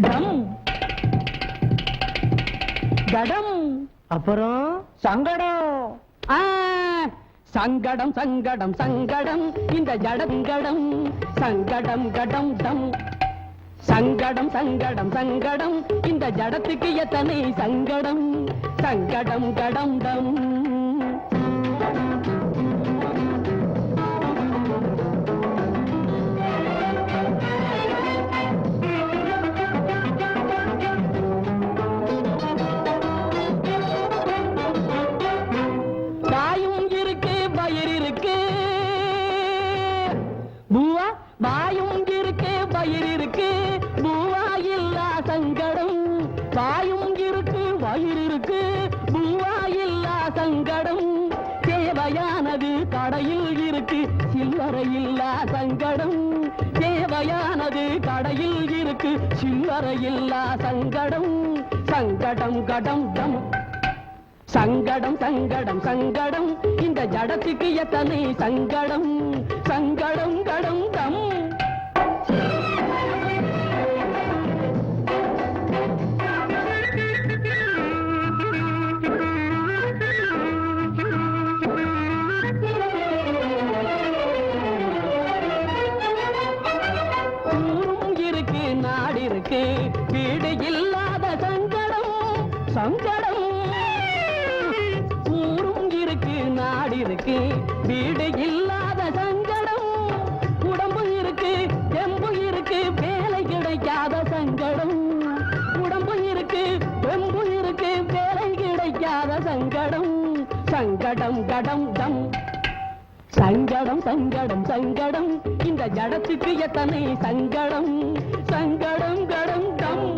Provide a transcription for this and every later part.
டம் கடம் அப்புறம்? சங்கடம். சங்கடம் சங்கடம் சங்கடம். இந்த ஜடங்கடம் சங்கடம் கடம் டம் சங்கடம் சங்கடம் சங்கடம். இந்த ஜடத்துக்கு எத்தனை சங்கடம்? சங்கடம் கடம் டம் வாயும் இருக்கு வயிறு இருக்கு. பூவா இல்லா சங்கடம் தேவையானது கடையில் இருக்கு. சில்லறையில்லா சங்கடம் தேவையானது கடையில் இருக்கு. சில்லறையில்லா சங்கடம் சங்கடம் கடம் தம். சங்கடம் சங்கடம் சங்கடம் இந்த ஜடத்துக்கு எத்தனை சங்கடம்? சங்கடம் கடம் தம். இருக்கு. வீடு இல்லாத சங்கடம் சங்கடம். ஊரும் இருக்கு நாடு இருக்கு. வீடு இல்லாத சங்கடம் உடம்பு இருக்கு தெம்பு இருக்கு வேலை கிடைக்காத சங்கடம். உடம்பு இருக்கு தெம்பு இருக்கு வேலை கிடைக்காத சங்கடம். சங்கடம் கடம் தம். சங்கடம் சங்கடம் சங்கடம். இந்த ஜடத்துக்கு எத்தனை சங்கடம்? சங்கடம் கடம் கம்.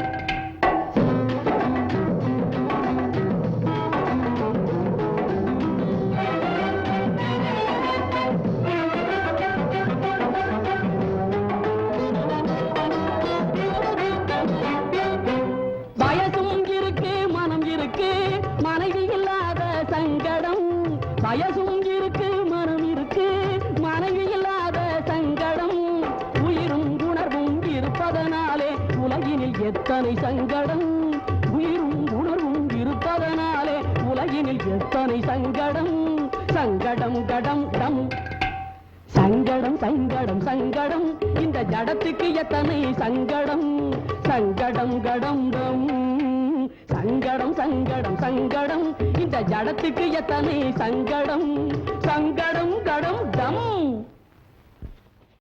வயசும் இருக்கு மனம் இருக்கு. மனைவி இல்லாத சங்கடம். வயசும் இருப்பதனாலே உலகினில் எத்தனை சங்கடம்? உயிரும் உணர்வும் இருப்பதனாலே உலகினில் எத்தனை சங்கடம்? சங்கடம் கடம் டம். சங்கடம் சங்கடம் சங்கடம். இந்த ஜடத்துக்கு எத்தனை சங்கடம்? சங்கடம் கடம் டம். சங்கடம் சங்கடம் சங்கடம். இந்த ஜடத்துக்கு எத்தனை சங்கடம்? சங்கடம் கடம் டம்.